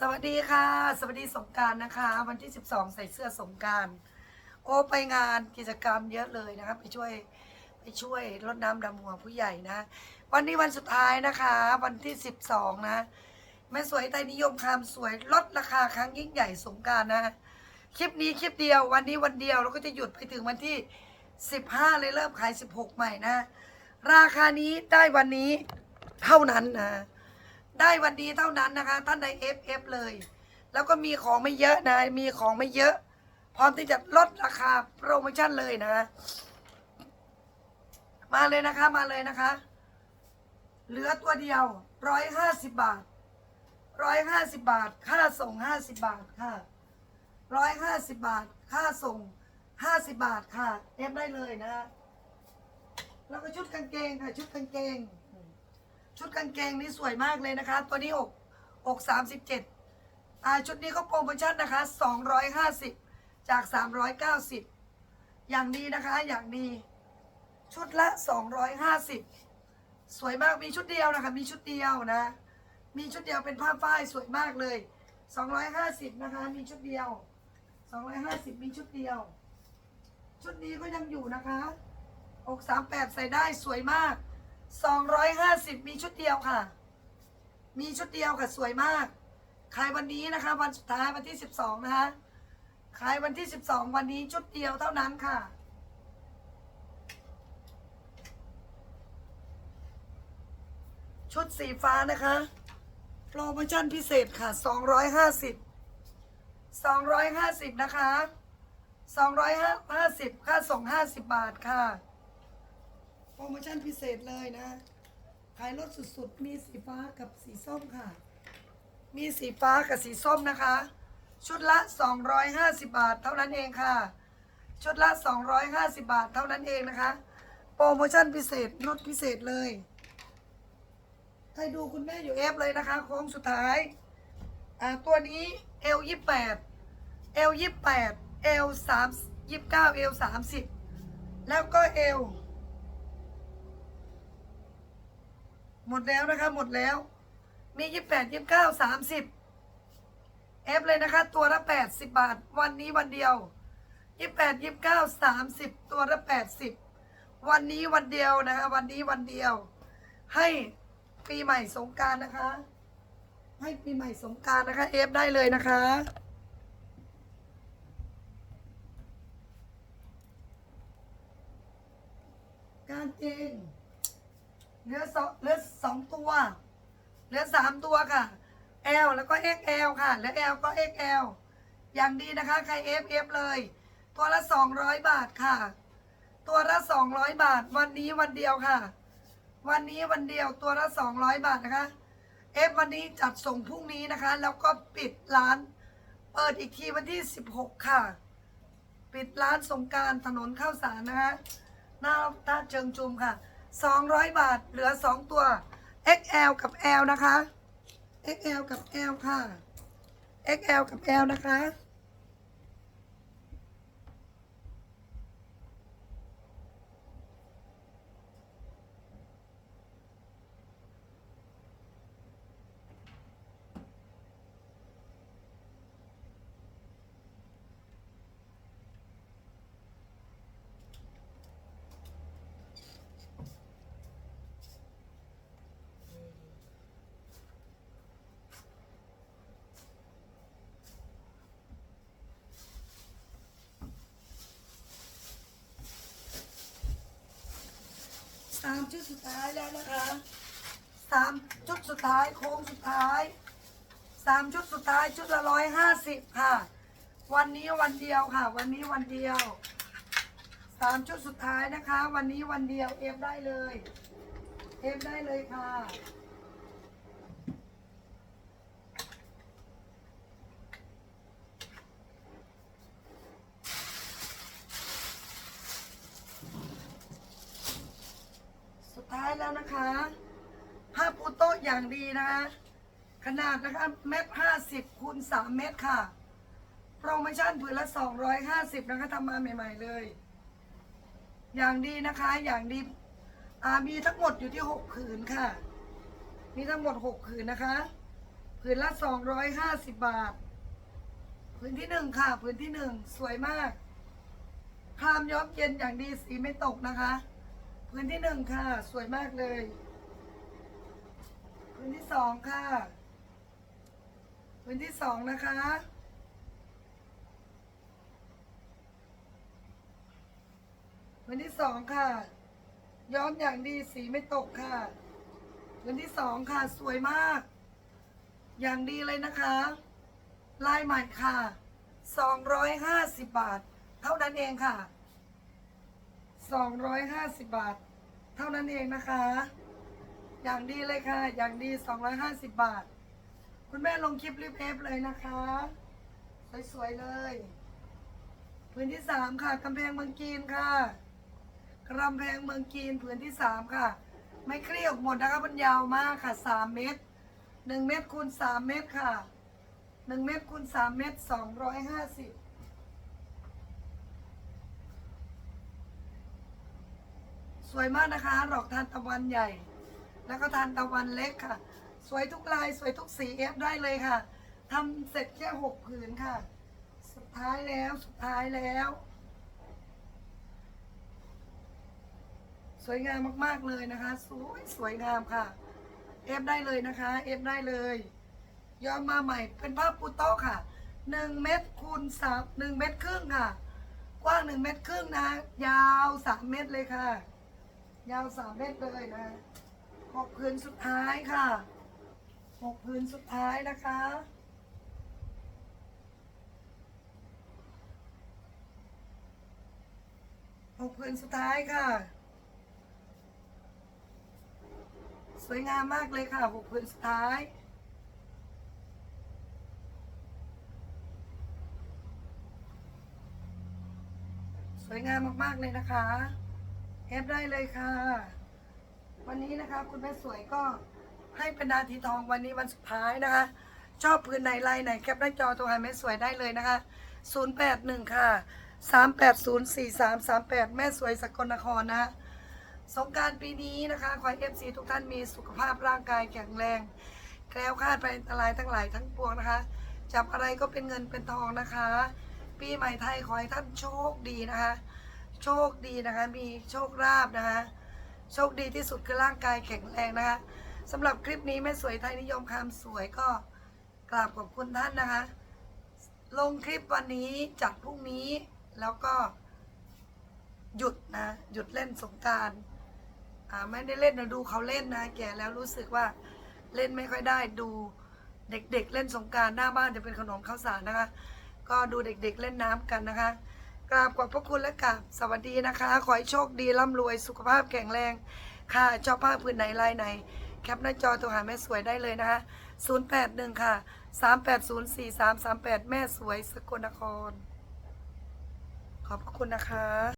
สวัสดีค่ะ สวัสดีสงการนะคะ วันที่ 12 ใส่เสื้อสงการโอ้ไปงานกิจกรรมเยอะเลยนะคะไปช่วยไปช่วยรดน้ำดำหัวผู้ใหญ่นะ วันนี้วันสุดท้ายนะคะ วันที่ 12 นะแม่สวยไทยนิยมคำสวยลดราคาครั้งยิ่งใหญ่สงการนะคลิปนี้คลิปเดียววันนี้วันเดียวเราก็จะหยุดไปถึงวันที่ 15 เลยเริ่มขาย 16 ใหม่นะ ราคานี้ได้วันนี้เท่านั้นนะ ได้วันนี้เท่านั้นนะคะ ท่านใด FF เลย แล้วก็มีของไม่เยอะนะ มีของไม่เยอะ พร้อมที่จะลดราคาโปรโมชั่นเลยนะ มาเลยนะคะมาเลยนะคะ เหลือตัวเดียวร้อยห้าสิบบาทร้อยห้าสิบบาท ค่าส่งห้าสิบบาทค่ะร้อยห้าสิบบาท ค่าส่งห้าสิบบาทค่ะเอฟได้เลยนะแล้วก็ชุดกางเกงค่ะ ชุดกางเกง ชุดกางเกงนี่สวยมากเลยนะคะ ตัวนี้อกอกสามสิบเจ็ดอ่าชุดนี้ก็โปรโมชั่นนะคะสองร้อยห้าสิบจากสามร้อยเก้าสิบอย่างดีนะคะอย่างดีชุดละสองร้อยห้าสิบสวยมากมีชุดเดียวนะคะ มีชุดเดียวนะ มีชุดเดียวเป็นผ้าฝ้ายสวยมากเลยสองร้อยห้าสิบนะคะ มีชุดเดียวสองร้อยห้าสิบมีชุดเดียว ชุดนี้ก็ยังอยู่นะคะอกสามแปดใส่ได้สวยมาก 250 มีชุดเดียวค่ะ มีชุดเดียวค่ะสวยมาก ขายวันนี้นะคะ วันสุดท้ายวันที่ 12 นะคะ ขายวันที่ 12 วันนี้ชุดเดียวเท่านั้นค่ะ ชุดสีฟ้านะคะ โปรโมชั่นพิเศษค่ะ 250 250 นะคะ 250 ค่าส่ง 50 บาทค่ะ โปรโมชั่นพิเศษเลยนะ ขายลดสุดๆ มีสีฟ้ากับสีส้มค่ะ มีสีฟ้ากับสีส้มนะคะ ชุดละ 250 บาทเท่านั้นเองค่ะ ชุดละ 250 บาทเท่านั้นเองนะคะ โปรโมชั่นพิเศษลดพิเศษเลยให้ดูคุณแม่อยู่เอฟเลยนะคะโค้งสุดท้าย อ่าตัวนี้เอลยี่แปดเอลยี่แปดเอลสามยี่สิบเก้าเอลสามสิบแล้วก็เอล หมดแล้วนะคะหมดแล้ว มียี่สิบแปดยี่สิบเก้าสามสิบเอฟเลยนะคะ ตัวละแปดสิบบาท วันนี้วันเดียวยี่สิบแปดยี่สิบเก้าสามสิบตัวละแปดสิบวันนี้วันเดียวนะคะ วันนี้วันเดียว ให้ปีใหม่สงการนะคะ ให้ปีใหม่สงการนะคะเอฟได้เลยนะคะการเกง เหลือสองเหลือสองตัว เหลือสามตัวค่ะ L แล้วก็ XL ค่ะแล้ว L ก็ XL อย่างดีนะคะ ใคร FF เลย ตัวละ 200 บาทค่ะ ตัวละ 200 บาท วันนี้วันเดียวค่ะ วันนี้วันเดียวตัวละ 200 บาทนะคะ F วันนี้จัดส่งพรุ่งนี้นะคะ แล้วก็ปิดร้าน เปิดอีกทีวันที่ 16 ค่ะ ปิดร้านสงการถนนข้าวสารนะคะ หน้าท่าเชิงจุมค่ะ 200 บาท เหลือ 2 ตัว XL กับ L นะคะ XL กับ L ค่ะ XL กับ L นะคะ สามชุดสุดท้ายแล้วนะคะสามชุดสุดท้ายโค้งสุดท้ายสามชุดสุดท้ายชุดละร้อยห้าสิบค่ะ วันนี้วันเดียวค่ะ วันนี้วันเดียวสามชุดสุดท้ายนะคะ วันนี้วันเดียวเอฟได้เลยเอฟได้เลยค่ะ สุดท้าย แล้วนะคะผ้าปูโต๊ะอย่างดีนะคะขนาดนะคะเม็ดห้าสิบคูณสามเม็ดค่ะ โปรโมชั่นผืนละสองร้อยห้าสิบนะคะทำมาใหม่ ๆ เลย อย่างดีนะคะอย่างดีอามีทั้งหมดอยู่ที่หกผืนค่ะ มีทั้งหมดหกผืนนะคะผืนละสองร้อยห้าสิบบาทผืนที่หนึ่งค่ะผืนที่หนึ่งสวยมากครามย้อมเย็นอย่างดีสีไม่ตกนะคะ ผืนที่หนึ่งค่ะ สวยมากเลยผืนที่สองค่ะผืนที่สองนะคะผืนที่สองค่ะ ย้อมอย่างดีสีไม่ตกค่ะผืนที่สองค่ะ สวยมาก อย่างดีเลยนะคะ ลายใหม่ค่ะ250 บาท เท่านั้นเองค่ะ 250 บาท เท่านั้นเองนะคะ อย่างดีเลยค่ะ อย่างดี 250 บาท คุณแม่ลงคลิปรีบเอฟเลยนะคะ สวยๆเลย พื้นที่สามค่ะกำแพงเมืองจีนค่ะกำแพงเมืองจีนพื้นที่สามค่ะ ไม่เครียดหมดนะคะมันยาวมากค่ะสามเมตรหนึ่งเมตรคูณสามเมตรค่ะหนึ่งเมตรคูณสามเมตรสองร้อยห้าสิบ สวยมากนะคะดอกทานตะวันใหญ่ แล้วก็ทานตะวันเล็กค่ะ สวยทุกลายสวยทุกสีเอฟได้เลยค่ะทำเสร็จแค่หกผืนค่ะ สุดท้ายแล้วสุดท้ายแล้ว สวยงามมากๆเลยนะคะ สวยสวยงามค่ะเอฟได้เลยนะคะเอฟได้เลยย้อมมาใหม่เป็นผ้าปูโต๊ะค่ะหนึ่งเมตรคูณสามหนึ่งเมตรครึ่งค่ะ กว้างหนึ่งเมตรครึ่งนะ ยาวสามเมตรเลยค่ะ ยาวสามเมตรเลยนะหกพื้นสุดท้ายค่ะหกพื้นสุดท้ายนะคะหกพื้นสุดท้ายค่ะ สวยงามมากเลยค่ะหกพื้นสุดท้ายสวยงามมาก ๆ เลยนะคะ เอฟได้เลยค่ะ วันนี้นะคะ คุณแม่สวยก็ให้เป็นนาทีทองวันนี้วันสุดท้ายนะคะ ชอบพื้นไหนลายไหนแคปหน้าจอตัวหาแม่สวยได้เลยนะคะ 081 ค่ะ 3804338 แม่สวยสกลนครนะ สงกรารปีนี้นะคะขอให้เอฟซีทุกท่านมีสุขภาพร่างกายแข็งแรง แคล้วคลาดไปอันตรายทั้งหลายทั้งปวงนะคะ จับอะไรก็เป็นเงินเป็นทองนะคะ ปีใหม่ไทยขอให้ท่านโชคดีนะคะ โชคดีนะคะ มีโชคลาภนะคะ โชคดีที่สุดคือร่างกายแข็งแรงนะคะสำหรับคลิปนี้แม่สวยไทยนิยมคำสวยก็กราบขอบคุณท่านนะคะ ลงคลิปวันนี้จัดพรุ่งนี้แล้วก็หยุดนะ หยุดเล่นสงการอ่าไม่ได้เล่นนะดูเขาเล่นนะ แก่แล้วรู้สึกว่าเล่นไม่ค่อยได้ดูเด็กๆเล่นสงการหน้าบ้านจะเป็นขนมข้าวสารนะคะ ก็ดูเด็กๆเล่นน้ำกันนะคะ กราบขอบพระคุณและกราบสวัสดีนะคะ ขอให้โชคดีร่ำรวยสุขภาพแข็งแรง ค่ะชอบผ้าพื้นไหนลายไหน แคปหน้าจอโทรหาแม่สวยได้เลยนะคะ081 ค่ะ 3804338แม่สวยสกลนคร ขอบพระคุณนะคะ